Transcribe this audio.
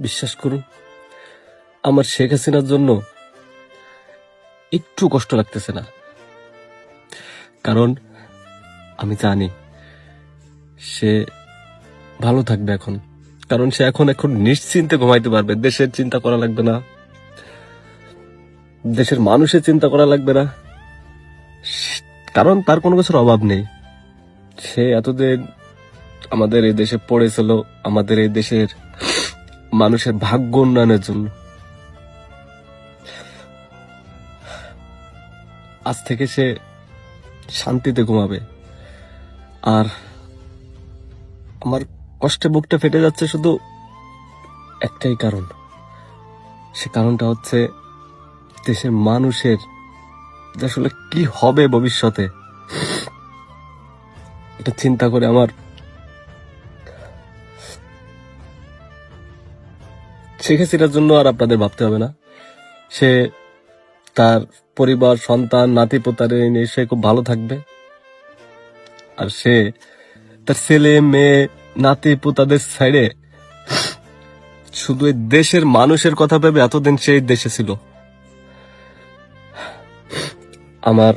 বিশ্বাস করুন, আমার শেখ হাসিনার জন্য একটু কষ্ট লাগতেছে না। কারণ আমি জানি সে ভালো থাকবে এখন। কারণ সে এখন এখন নিশ্চিন্তে ঘুমাইতে পারবে, দেশের চিন্তা করা লাগবে না। দেশের মানুষের চিন্তা করা লাগবে না। কারণ তার কোনো কিছুর অভাব নেই। সে এতদিন আমাদের এই দেশে পড়েছিল, আমাদের এই দেশের মানুষের ভাগ্য উন্নয়নের জন্য। আজ থেকে সে শান্তিতে ঘুমাবে। আর আমার কষ্টে বুকটা ফেটে যাচ্ছে শুধু একটাই কারণ। সে কারণটা হচ্ছে দেশের মানুষের আসলে কি হবে ভবিষ্যতে, এটা চিন্তা করে আমার শেখ হাসিনার জন্য আর আপনাদের ভাবতে হবে না। সে তার পরিবার, সন্তান, নাতি পোতারে নিয়ে সে খুব ভালো থাকবে। আর সে তার ছেলে, মেয়ে, নাতি পোতাদের সাইডে শুধু এই দেশের মানুষের কথা ভেবে এতদিন সেই দেশে ছিল। আমার